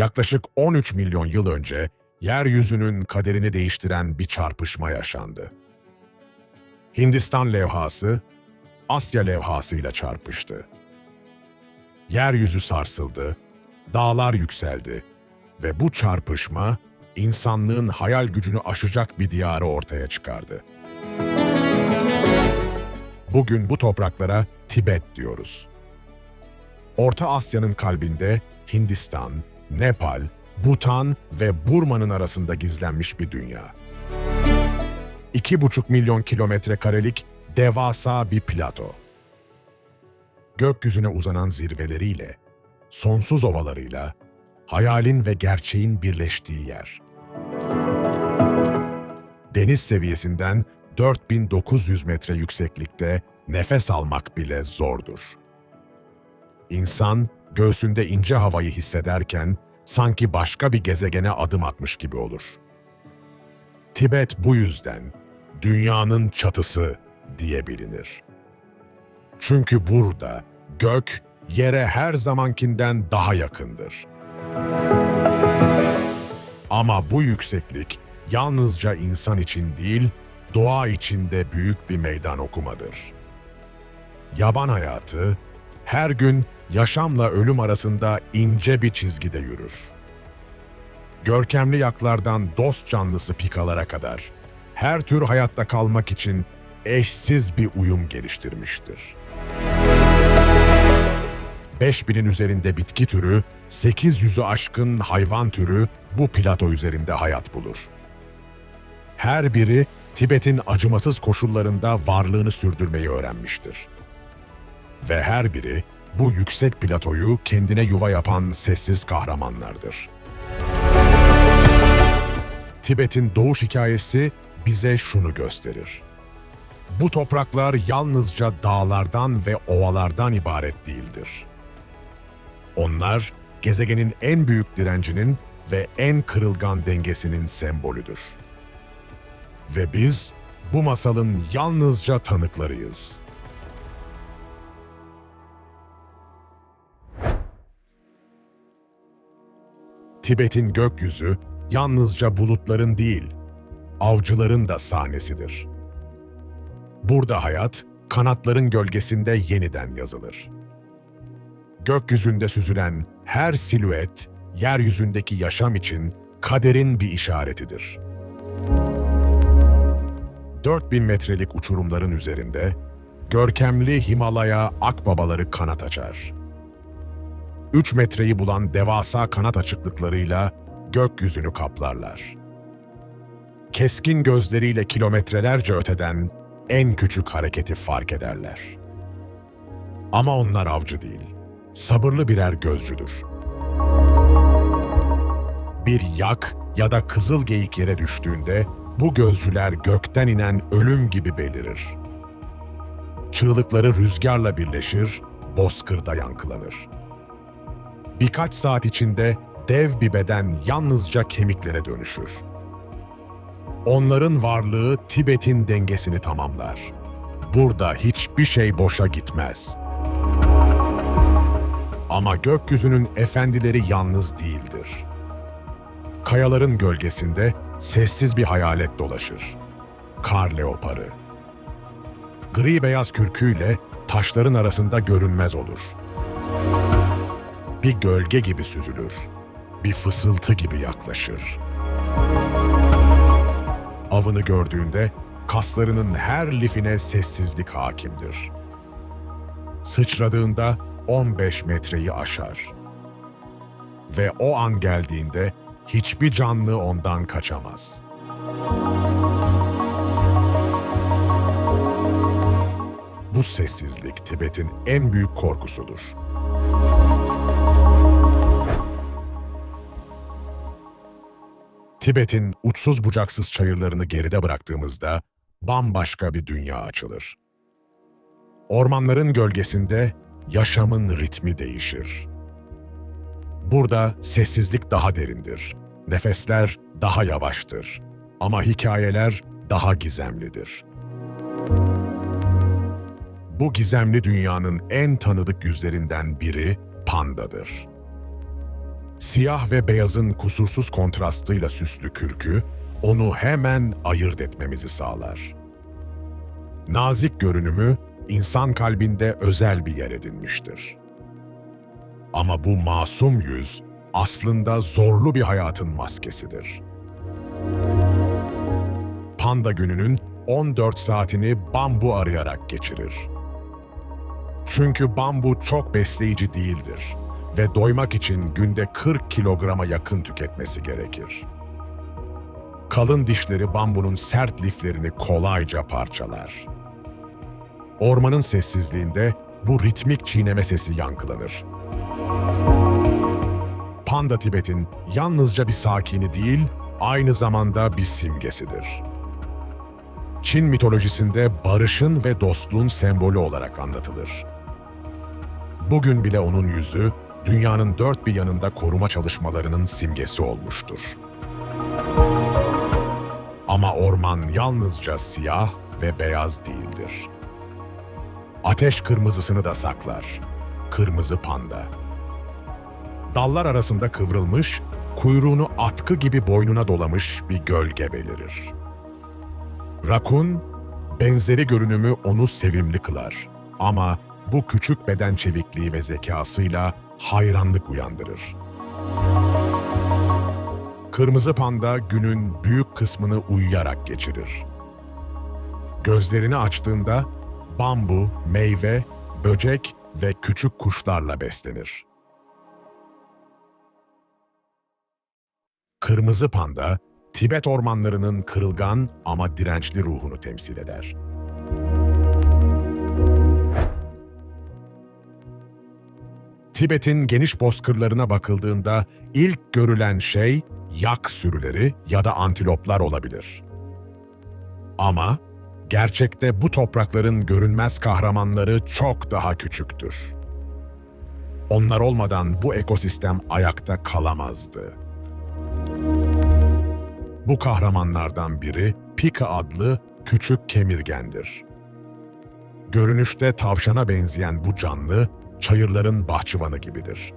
Yaklaşık 13 milyon yıl önce yeryüzünün kaderini değiştiren bir çarpışma yaşandı. Hindistan levhası Asya levhasıyla çarpıştı. Yeryüzü sarsıldı, dağlar yükseldi ve bu çarpışma insanlığın hayal gücünü aşacak bir diyarı ortaya çıkardı. Bugün bu topraklara Tibet diyoruz. Orta Asya'nın kalbinde Hindistan, Nepal, Bhutan ve Burma'nın arasında gizlenmiş bir dünya. 2,5 milyon kilometre karelik devasa bir plato. Gökyüzüne uzanan zirveleriyle, sonsuz ovalarıyla, hayalin ve gerçeğin birleştiği yer. Deniz seviyesinden 4900 metre yükseklikte nefes almak bile zordur. İnsan göğsünde ince havayı hissederken sanki başka bir gezegene adım atmış gibi olur. Tibet bu yüzden dünyanın çatısı diye bilinir. Çünkü burada gök yere her zamankinden daha yakındır. Ama bu yükseklik yalnızca insan için değil, doğa için de büyük bir meydan okumadır. Yaban hayatı her gün yaşamla ölüm arasında ince bir çizgide yürür. Görkemli yaklardan dost canlısı pikalara kadar her tür hayatta kalmak için eşsiz bir uyum geliştirmiştir. 5000'in üzerinde bitki türü, 800'ü aşkın hayvan türü bu plato üzerinde hayat bulur. Her biri Tibet'in acımasız koşullarında varlığını sürdürmeyi öğrenmiştir. Ve her biri bu yüksek platoyu kendine yuva yapan sessiz kahramanlardır. Tibet'in doğuş hikayesi bize şunu gösterir. Bu topraklar yalnızca dağlardan ve ovalardan ibaret değildir. Onlar, gezegenin en büyük direncinin ve en kırılgan dengesinin sembolüdür. Ve biz bu masalın yalnızca tanıklarıyız. Tibet'in gökyüzü yalnızca bulutların değil, avcıların da sahnesidir. Burada hayat, kanatların gölgesinde yeniden yazılır. Gökyüzünde süzülen her silüet, yeryüzündeki yaşam için kaderin bir işaretidir. 4000 metrelik uçurumların üzerinde, görkemli Himalaya akbabaları kanat açar. 3 metreyi bulan devasa kanat açıklıklarıyla gökyüzünü kaplarlar. Keskin gözleriyle kilometrelerce öteden en küçük hareketi fark ederler. Ama onlar avcı değil, sabırlı birer gözcüdür. Bir yak ya da kızıl geyik yere düştüğünde bu gözcüler gökten inen ölüm gibi belirir. Çığlıkları rüzgarla birleşir, bozkırda yankılanır. Birkaç saat içinde dev bir beden yalnızca kemiklere dönüşür. Onların varlığı Tibet'in dengesini tamamlar. Burada hiçbir şey boşa gitmez. Ama gökyüzünün efendileri yalnız değildir. Kayaların gölgesinde sessiz bir hayalet dolaşır. Kar leoparı. Gri beyaz kürküyle taşların arasında görünmez olur. Bir gölge gibi süzülür. Bir fısıltı gibi yaklaşır. Avını gördüğünde kaslarının her lifine sessizlik hakimdir. Sıçradığında 15 metreyi aşar. Ve o an geldiğinde hiçbir canlı ondan kaçamaz. Bu sessizlik Tibet'in en büyük korkusudur. Tibet'in uçsuz bucaksız çayırlarını geride bıraktığımızda bambaşka bir dünya açılır. Ormanların gölgesinde yaşamın ritmi değişir. Burada sessizlik daha derindir. Nefesler daha yavaştır. Ama hikayeler daha gizemlidir. Bu gizemli dünyanın en tanıdık yüzlerinden biri pandadır. Siyah ve beyazın kusursuz kontrastıyla süslü kürkü, onu hemen ayırt etmemizi sağlar. Nazik görünümü, insan kalbinde özel bir yer edinmiştir. Ama bu masum yüz, aslında zorlu bir hayatın maskesidir. Panda gününün 14 saatini bambu arayarak geçirir. Çünkü bambu çok besleyici değildir ve doymak için günde 40 kilograma yakın tüketmesi gerekir. Kalın dişleri bambunun sert liflerini kolayca parçalar. Ormanın sessizliğinde bu ritmik çiğneme sesi yankılanır. Panda Tibet'in yalnızca bir sakini değil, aynı zamanda bir simgesidir. Çin mitolojisinde barışın ve dostluğun sembolü olarak anlatılır. Bugün bile onun yüzü, dünyanın dört bir yanında koruma çalışmalarının simgesi olmuştur. Ama orman yalnızca siyah ve beyaz değildir. Ateş kırmızısını da saklar. Kırmızı panda. Dallar arasında kıvrılmış, kuyruğunu atkı gibi boynuna dolamış bir gölge belirir. Rakun, benzeri görünümü onu sevimli kılar. Ama bu küçük beden çevikliği ve zekasıyla hayranlık uyandırır. Kırmızı panda günün büyük kısmını uyuyarak geçirir. Gözlerini açtığında bambu, meyve, böcek ve küçük kuşlarla beslenir. Kırmızı panda, Tibet ormanlarının kırılgan ama dirençli ruhunu temsil eder. Tibet'in geniş bozkırlarına bakıldığında ilk görülen şey yak sürüleri ya da antiloplar olabilir. Ama gerçekte bu toprakların görünmez kahramanları çok daha küçüktür. Onlar olmadan bu ekosistem ayakta kalamazdı. Bu kahramanlardan biri Pika adlı küçük kemirgendir. Görünüşte tavşana benzeyen bu canlı, çayırların bahçıvanı gibidir.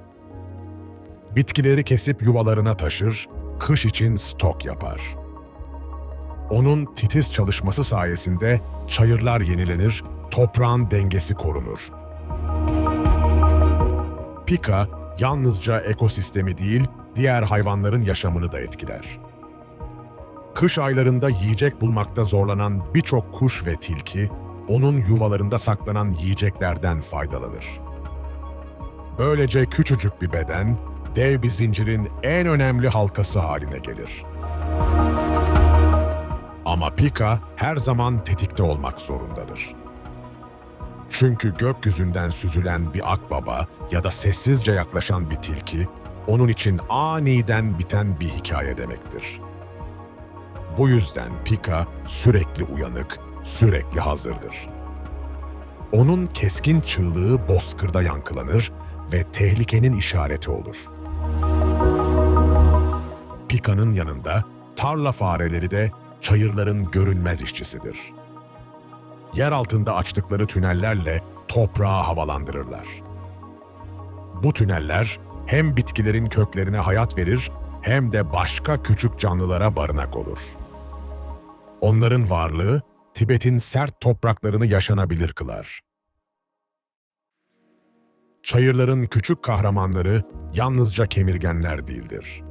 Bitkileri kesip yuvalarına taşır, kış için stok yapar. Onun titiz çalışması sayesinde çayırlar yenilenir, toprağın dengesi korunur. Pika, yalnızca ekosistemi değil, diğer hayvanların yaşamını da etkiler. Kış aylarında yiyecek bulmakta zorlanan birçok kuş ve tilki, onun yuvalarında saklanan yiyeceklerden faydalanır. Böylece küçücük bir beden, dev bir zincirin en önemli halkası haline gelir. Ama Pika her zaman tetikte olmak zorundadır. Çünkü gökyüzünden süzülen bir akbaba ya da sessizce yaklaşan bir tilki, onun için aniden biten bir hikaye demektir. Bu yüzden Pika sürekli uyanık, sürekli hazırdır. Onun keskin çığlığı bozkırda yankılanır ve tehlikenin işareti olur. Pika'nın yanında tarla fareleri de çayırların görünmez işçisidir. Yer altında açtıkları tünellerle toprağı havalandırırlar. Bu tüneller hem bitkilerin köklerine hayat verir hem de başka küçük canlılara barınak olur. Onların varlığı Tibet'in sert topraklarını yaşanabilir kılar. Çayırların küçük kahramanları yalnızca kemirgenler değildir.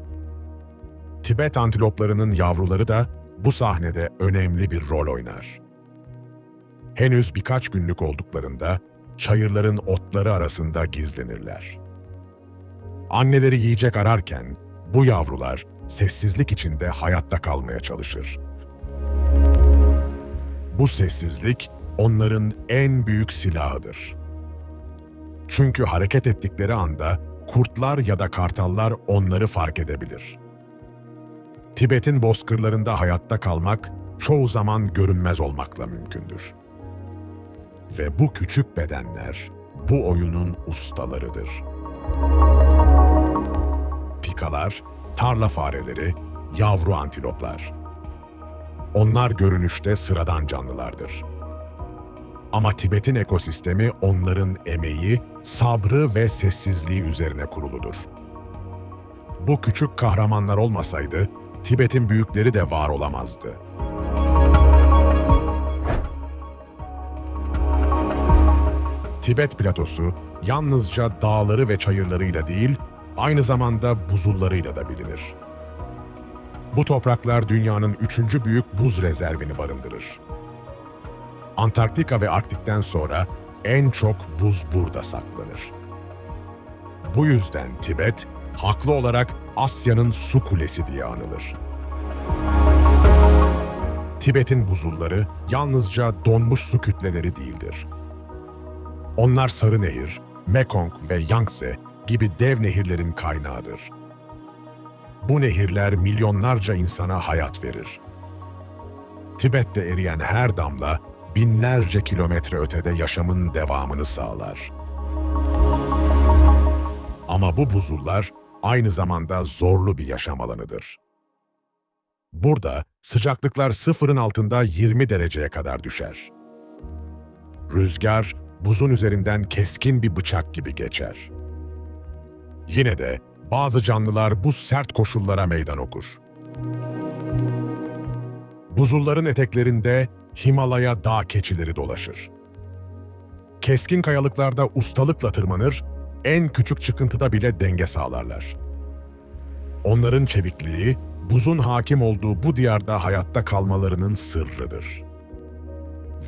Tibet antiloplarının yavruları da bu sahnede önemli bir rol oynar. Henüz birkaç günlük olduklarında çayırların otları arasında gizlenirler. Anneleri yiyecek ararken bu yavrular sessizlik içinde hayatta kalmaya çalışır. Bu sessizlik onların en büyük silahıdır. Çünkü hareket ettikleri anda kurtlar ya da kartallar onları fark edebilir. Tibet'in bozkırlarında hayatta kalmak çoğu zaman görünmez olmakla mümkündür. Ve bu küçük bedenler bu oyunun ustalarıdır. Pikalar, tarla fareleri, yavru antiloplar. Onlar görünüşte sıradan canlılardır. Ama Tibet'in ekosistemi onların emeği, sabrı ve sessizliği üzerine kuruludur. Bu küçük kahramanlar olmasaydı Tibet'in büyükleri de var olamazdı. Tibet platosu yalnızca dağları ve çayırlarıyla değil, aynı zamanda buzullarıyla da bilinir. Bu topraklar dünyanın üçüncü büyük buz rezervini barındırır. Antarktika ve Arktik'ten sonra en çok buz burada saklanır. Bu yüzden Tibet, haklı olarak Asya'nın su kulesi diye anılır. Tibet'in buzulları yalnızca donmuş su kütleleri değildir. Onlar Sarı Nehir, Mekong ve Yangtze gibi dev nehirlerin kaynağıdır. Bu nehirler milyonlarca insana hayat verir. Tibet'te eriyen her damla binlerce kilometre ötede yaşamın devamını sağlar. Ama bu buzullar aynı zamanda zorlu bir yaşam alanıdır. Burada sıcaklıklar sıfırın altında 20 dereceye kadar düşer. Rüzgar buzun üzerinden keskin bir bıçak gibi geçer. Yine de bazı canlılar bu sert koşullara meydan okur. Buzulların eteklerinde Himalaya dağ keçileri dolaşır. Keskin kayalıklarda ustalıkla tırmanır, en küçük çıkıntıda bile denge sağlarlar. Onların çevikliği, buzun hakim olduğu bu diyarda hayatta kalmalarının sırrıdır.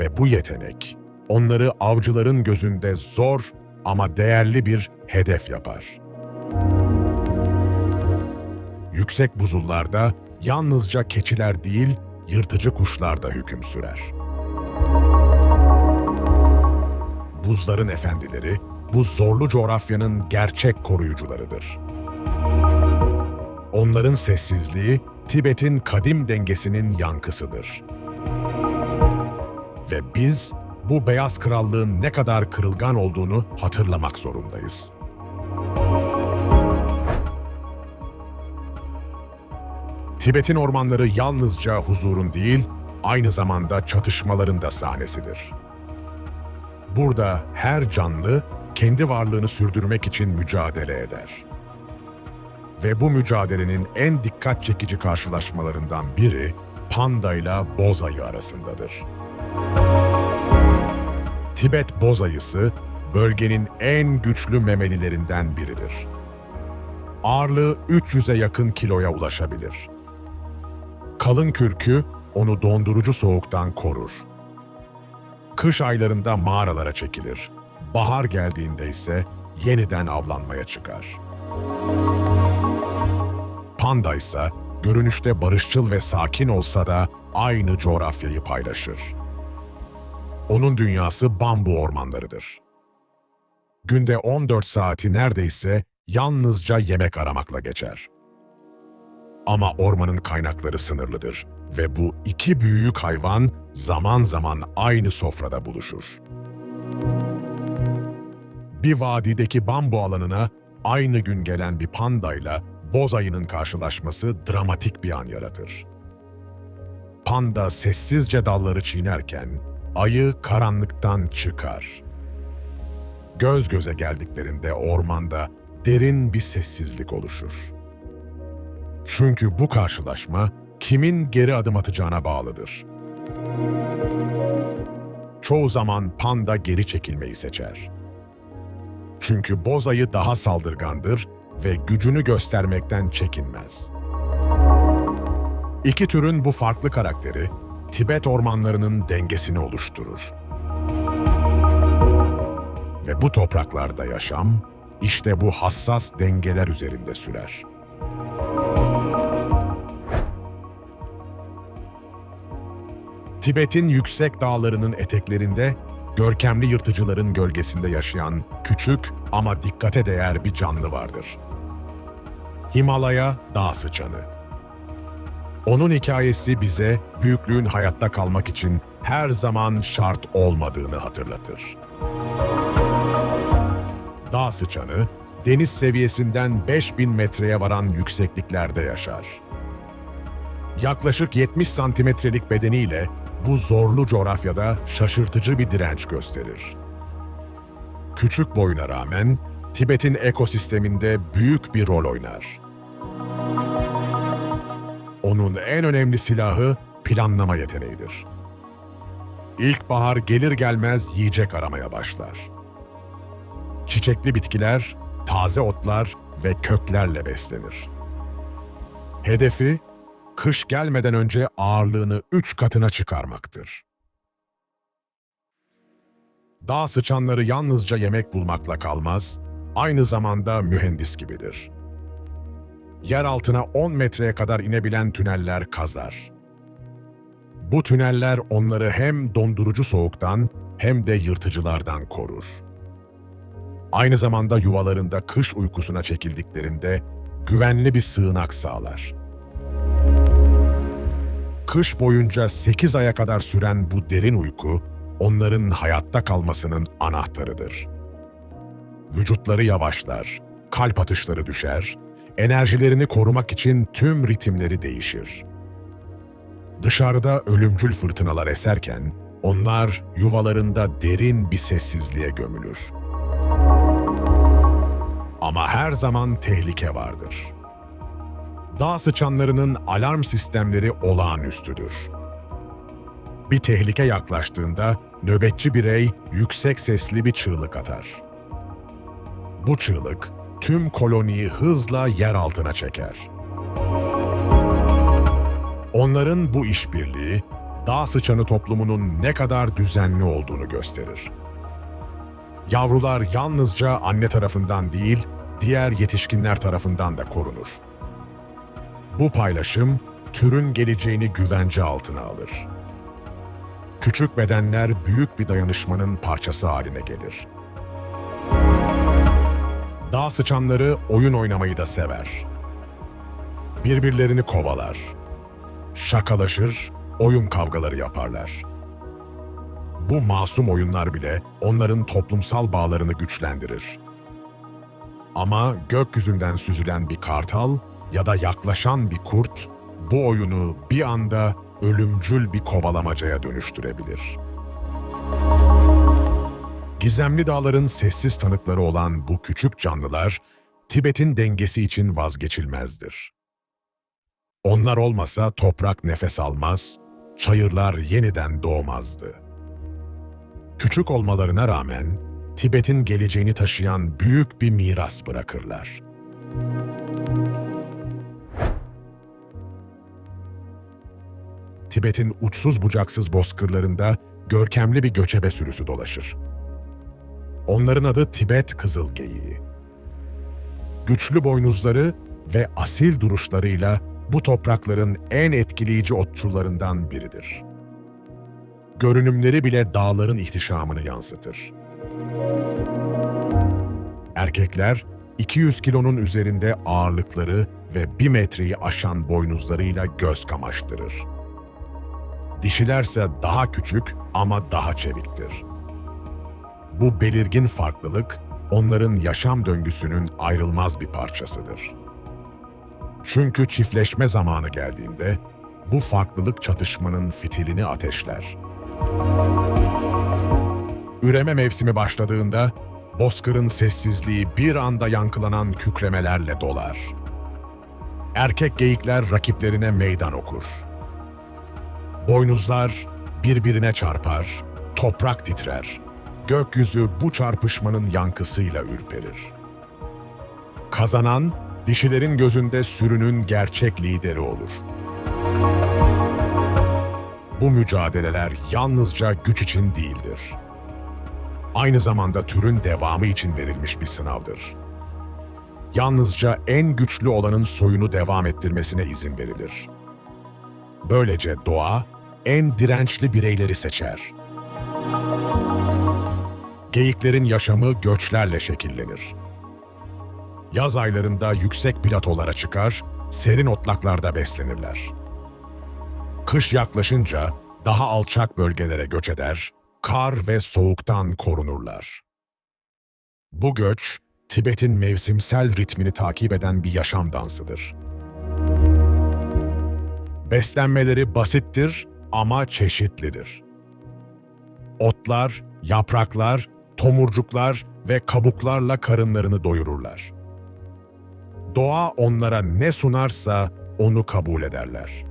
Ve bu yetenek, onları avcıların gözünde zor ama değerli bir hedef yapar. Yüksek buzullarda yalnızca keçiler değil, yırtıcı kuşlar da hüküm sürer. Buzların efendileri, bu zorlu coğrafyanın gerçek koruyucularıdır. Onların sessizliği, Tibet'in kadim dengesinin yankısıdır. Ve biz, bu beyaz krallığın ne kadar kırılgan olduğunu hatırlamak zorundayız. Tibet'in ormanları yalnızca huzurun değil, aynı zamanda çatışmaların da sahnesidir. Burada her canlı kendi varlığını sürdürmek için mücadele eder. Ve bu mücadelenin en dikkat çekici karşılaşmalarından biri panda ile boz ayı arasındadır. Tibet boz ayısı bölgenin en güçlü memelilerinden biridir. Ağırlığı 300'e yakın kiloya ulaşabilir. Kalın kürkü onu dondurucu soğuktan korur. Kış aylarında mağaralara çekilir. Bahar geldiğinde ise yeniden avlanmaya çıkar. Panda ise görünüşte barışçıl ve sakin olsa da aynı coğrafyayı paylaşır. Onun dünyası bambu ormanlarıdır. Günde 14 saati neredeyse yalnızca yemek aramakla geçer. Ama ormanın kaynakları sınırlıdır ve bu iki büyük hayvan zaman zaman aynı sofrada buluşur. Bir vadideki bambu alanına aynı gün gelen bir pandayla boz ayının karşılaşması dramatik bir an yaratır. Panda sessizce dalları çiğnerken ayı karanlıktan çıkar. Göz göze geldiklerinde ormanda derin bir sessizlik oluşur. Çünkü bu karşılaşma kimin geri adım atacağına bağlıdır. Çoğu zaman panda geri çekilmeyi seçer. Çünkü boz ayı daha saldırgandır ve gücünü göstermekten çekinmez. İki türün bu farklı karakteri Tibet ormanlarının dengesini oluşturur. Ve bu topraklarda yaşam işte bu hassas dengeler üzerinde sürer. Tibet'in yüksek dağlarının eteklerinde görkemli yırtıcıların gölgesinde yaşayan küçük ama dikkate değer bir canlı vardır. Himalaya dağ sıçanı. Onun hikayesi bize büyüklüğün hayatta kalmak için her zaman şart olmadığını hatırlatır. Dağ sıçanı, deniz seviyesinden 5000 metreye varan yüksekliklerde yaşar. Yaklaşık 70 santimetrelik bedeniyle bu zorlu coğrafyada şaşırtıcı bir direnç gösterir. Küçük boyuna rağmen Tibet'in ekosisteminde büyük bir rol oynar. Onun en önemli silahı planlama yeteneğidir. İlkbahar gelir gelmez yiyecek aramaya başlar. Çiçekli bitkiler, taze otlar ve köklerle beslenir. Hedefi, kış gelmeden önce ağırlığını üç katına çıkarmaktır. Dağ sıçanları yalnızca yemek bulmakla kalmaz, aynı zamanda mühendis gibidir. Yer altına 10 metreye kadar inebilen tüneller kazar. Bu tüneller onları hem dondurucu soğuktan hem de yırtıcılardan korur. Aynı zamanda yuvalarında kış uykusuna çekildiklerinde güvenli bir sığınak sağlar. Kış boyunca 8 aya kadar süren bu derin uyku, onların hayatta kalmasının anahtarıdır. Vücutları yavaşlar, kalp atışları düşer, enerjilerini korumak için tüm ritimleri değişir. Dışarıda ölümcül fırtınalar eserken, onlar yuvalarında derin bir sessizliğe gömülür. Ama her zaman tehlike vardır. Dağ sıçanlarının alarm sistemleri olağanüstüdür. Bir tehlike yaklaştığında nöbetçi birey yüksek sesli bir çığlık atar. Bu çığlık tüm koloniyi hızla yer altına çeker. Onların bu işbirliği dağ sıçanı toplumunun ne kadar düzenli olduğunu gösterir. Yavrular yalnızca anne tarafından değil, diğer yetişkinler tarafından da korunur. Bu paylaşım türün geleceğini güvence altına alır. Küçük bedenler büyük bir dayanışmanın parçası haline gelir. Dağ sıçanları oyun oynamayı da sever. Birbirlerini kovalar. Şakalaşır, oyun kavgaları yaparlar. Bu masum oyunlar bile onların toplumsal bağlarını güçlendirir. Ama gökyüzünden süzülen bir kartal ya da yaklaşan bir kurt bu oyunu bir anda ölümcül bir kovalamacaya dönüştürebilir. Gizemli dağların sessiz tanıkları olan bu küçük canlılar, Tibet'in dengesi için vazgeçilmezdir. Onlar olmasa toprak nefes almaz, çayırlar yeniden doğmazdı. Küçük olmalarına rağmen Tibet'in geleceğini taşıyan büyük bir miras bırakırlar. Tibet'in uçsuz bucaksız bozkırlarında görkemli bir göçebe sürüsü dolaşır. Onların adı Tibet kızılgeyiği. Güçlü boynuzları ve asil duruşlarıyla bu toprakların en etkileyici otçullarından biridir. Görünümleri bile dağların ihtişamını yansıtır. Erkekler 200 kilonun üzerinde ağırlıkları ve 1 metreyi aşan boynuzlarıyla göz kamaştırır. Dişilerse daha küçük ama daha çeviktir. Bu belirgin farklılık onların yaşam döngüsünün ayrılmaz bir parçasıdır. Çünkü çiftleşme zamanı geldiğinde bu farklılık çatışmanın fitilini ateşler. Üreme mevsimi başladığında bozkırın sessizliği bir anda yankılanan kükremelerle dolar. Erkek geyikler rakiplerine meydan okur. Boynuzlar birbirine çarpar, toprak titrer. Gökyüzü bu çarpışmanın yankısıyla ürperir. Kazanan, dişilerin gözünde sürünün gerçek lideri olur. Bu mücadeleler yalnızca güç için değildir. Aynı zamanda türün devamı için verilmiş bir sınavdır. Yalnızca en güçlü olanın soyunu devam ettirmesine izin verilir. Böylece doğa en dirençli bireyleri seçer. Geyiklerin yaşamı göçlerle şekillenir. Yaz aylarında yüksek platolara çıkar, serin otlaklarda beslenirler. Kış yaklaşınca daha alçak bölgelere göç eder, kar ve soğuktan korunurlar. Bu göç, Tibet'in mevsimsel ritmini takip eden bir yaşam dansıdır. Beslenmeleri basittir ama çeşitlidir. Otlar, yapraklar, tomurcuklar ve kabuklarla karınlarını doyururlar. Doğa onlara ne sunarsa onu kabul ederler.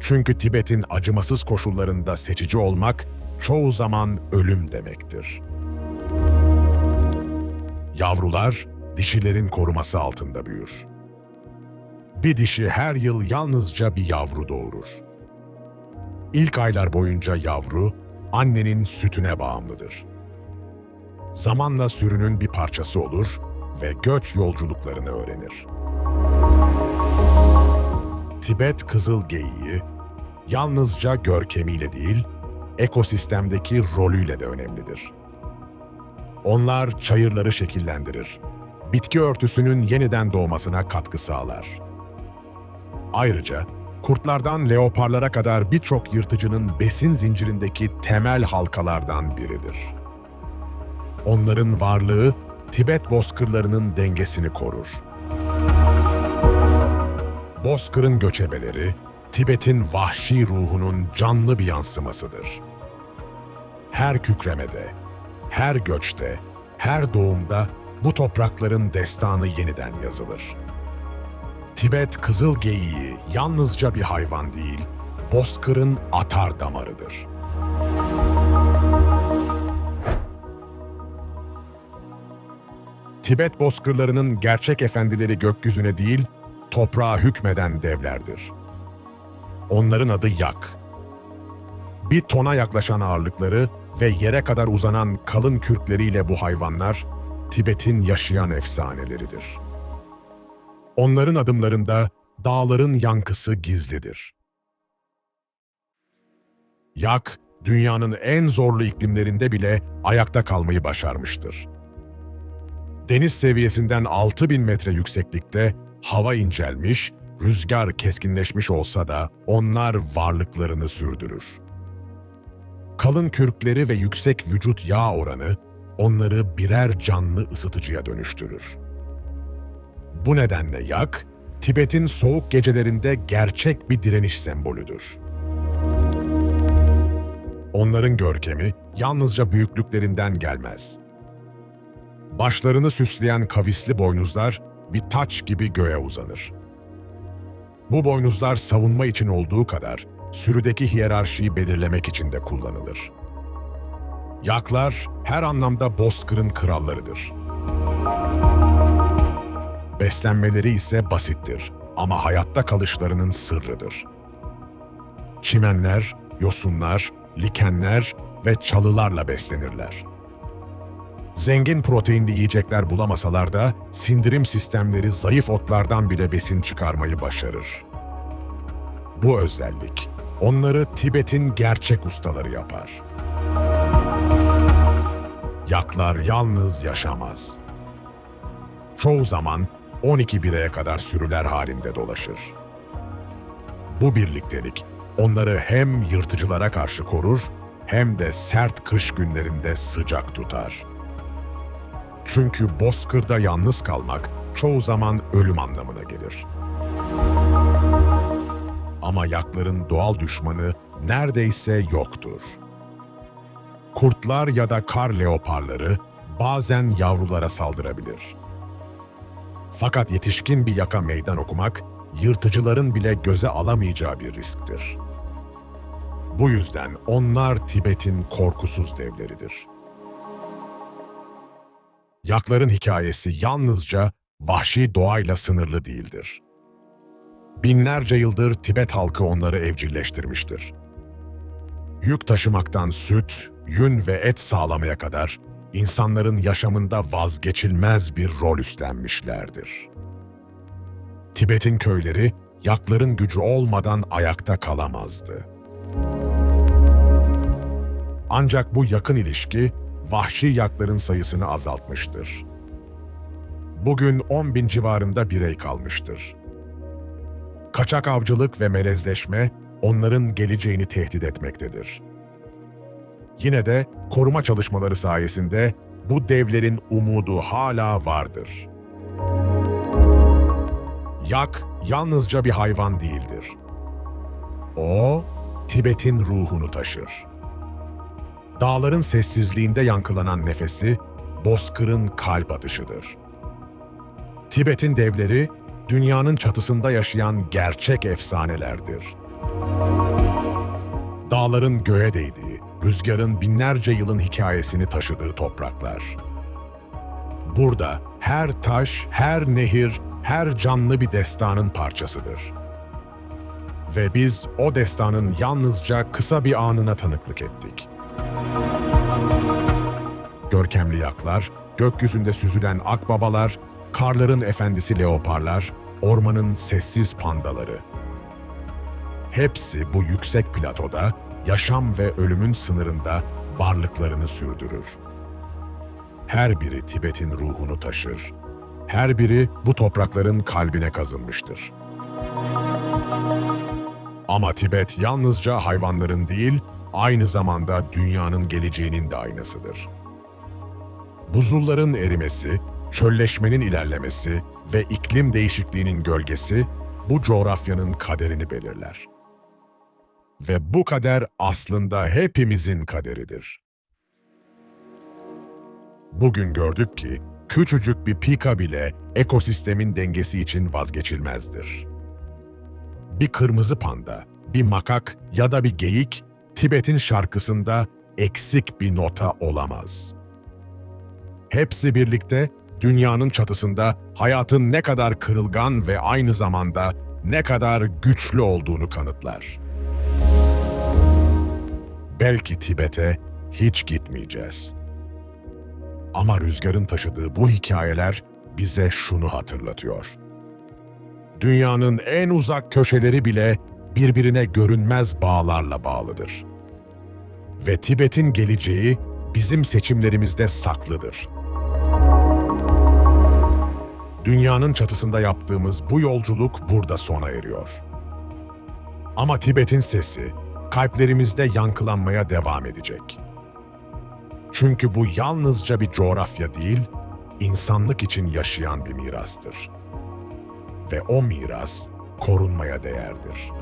Çünkü Tibet'in acımasız koşullarında seçici olmak çoğu zaman ölüm demektir. Yavrular dişilerin koruması altında büyür. Bir dişi her yıl yalnızca bir yavru doğurur. İlk aylar boyunca yavru annenin sütüne bağımlıdır. Zamanla sürünün bir parçası olur ve göç yolculuklarını öğrenir. Tibet kızıl geyiği yalnızca görkemiyle değil, ekosistemdeki rolüyle de önemlidir. Onlar çayırları şekillendirir. Bitki örtüsünün yeniden doğmasına katkı sağlar. Ayrıca kurtlardan leoparlara kadar birçok yırtıcının besin zincirindeki temel halkalardan biridir. Onların varlığı Tibet bozkırlarının dengesini korur. Bozkırın göçebeleri, Tibet'in vahşi ruhunun canlı bir yansımasıdır. Her kükremede, her göçte, her doğumda bu toprakların destanı yeniden yazılır. Tibet kızıl geyiği yalnızca bir hayvan değil, bozkırın atar damarıdır. Tibet bozkırlarının gerçek efendileri gökyüzüne değil, toprağa hükmeden devlerdir. Onların adı yak. Bir tona yaklaşan ağırlıkları ve yere kadar uzanan kalın kürkleriyle bu hayvanlar, Tibet'in yaşayan efsaneleridir. Onların adımlarında dağların yankısı gizlidir. Yak, dünyanın en zorlu iklimlerinde bile ayakta kalmayı başarmıştır. Deniz seviyesinden 6000 metre yükseklikte hava incelmiş, rüzgar keskinleşmiş olsa da onlar varlıklarını sürdürür. Kalın kürkleri ve yüksek vücut yağ oranı onları birer canlı ısıtıcıya dönüştürür. Bu nedenle yak, Tibet'in soğuk gecelerinde gerçek bir direniş sembolüdür. Onların görkemi yalnızca büyüklüklerinden gelmez. Başlarını süsleyen kavisli boynuzlar bir taç gibi göğe uzanır. Bu boynuzlar savunma için olduğu kadar sürüdeki hiyerarşiyi belirlemek için de kullanılır. Yaklar her anlamda bozkırın krallarıdır. Beslenmeleri ise basittir ama hayatta kalışlarının sırrıdır. Çimenler, yosunlar, likenler ve çalılarla beslenirler. Zengin proteinli yiyecekler bulamasalar da sindirim sistemleri zayıf otlardan bile besin çıkarmayı başarır. Bu özellik onları Tibet'in gerçek ustaları yapar. Yaklar yalnız yaşamaz. Çoğu zaman 12 bireye kadar sürüler halinde dolaşır. Bu birliktelik onları hem yırtıcılara karşı korur hem de sert kış günlerinde sıcak tutar. Çünkü bozkırda yalnız kalmak çoğu zaman ölüm anlamına gelir. Ama yakların doğal düşmanı neredeyse yoktur. Kurtlar ya da kar leoparları bazen yavrulara saldırabilir. Fakat yetişkin bir yaka meydan okumak, yırtıcıların bile göze alamayacağı bir risktir. Bu yüzden onlar Tibet'in korkusuz devleridir. Yakların hikayesi yalnızca vahşi doğayla sınırlı değildir. Binlerce yıldır Tibet halkı onları evcilleştirmiştir. Yük taşımaktan süt, yün ve et sağlamaya kadar insanların yaşamında vazgeçilmez bir rol üstlenmişlerdir. Tibet'in köyleri yakların gücü olmadan ayakta kalamazdı. Ancak bu yakın ilişki vahşi yakların sayısını azaltmıştır. Bugün 10 bin civarında birey kalmıştır. Kaçak avcılık ve melezleşme onların geleceğini tehdit etmektedir. Yine de koruma çalışmaları sayesinde bu devlerin umudu hala vardır. Yak yalnızca bir hayvan değildir. O, Tibet'in ruhunu taşır. Dağların sessizliğinde yankılanan nefesi, bozkırın kalp atışıdır. Tibet'in devleri, dünyanın çatısında yaşayan gerçek efsanelerdir. Dağların göğe değdiği, rüzgarın binlerce yılın hikayesini taşıdığı topraklar. Burada her taş, her nehir, her canlı bir destanın parçasıdır. Ve biz o destanın yalnızca kısa bir anına tanıklık ettik. Görkemli yaklar, gökyüzünde süzülen akbabalar, karların efendisi leoparlar, ormanın sessiz pandaları. Hepsi bu yüksek platoda, yaşam ve ölümün sınırında varlıklarını sürdürür. Her biri Tibet'in ruhunu taşır. Her biri bu toprakların kalbine kazınmıştır. Ama Tibet yalnızca hayvanların değil, aynı zamanda dünyanın geleceğinin de aynasıdır. Buzulların erimesi, çölleşmenin ilerlemesi ve iklim değişikliğinin gölgesi bu coğrafyanın kaderini belirler. Ve bu kader aslında hepimizin kaderidir. Bugün gördük ki küçücük bir pika bile ekosistemin dengesi için vazgeçilmezdir. Bir kırmızı panda, bir makak ya da bir geyik Tibet'in şarkısında eksik bir nota olamaz. Hepsi birlikte dünyanın çatısında hayatın ne kadar kırılgan ve aynı zamanda ne kadar güçlü olduğunu kanıtlar. Belki Tibet'e hiç gitmeyeceğiz. Ama rüzgarın taşıdığı bu hikayeler bize şunu hatırlatıyor. Dünyanın en uzak köşeleri bile birbirine görünmez bağlarla bağlıdır. Ve Tibet'in geleceği bizim seçimlerimizde saklıdır. Dünyanın çatısında yaptığımız bu yolculuk burada sona eriyor. Ama Tibet'in sesi kalplerimizde yankılanmaya devam edecek. Çünkü bu yalnızca bir coğrafya değil, insanlık için yaşayan bir mirastır. Ve o miras korunmaya değerdir.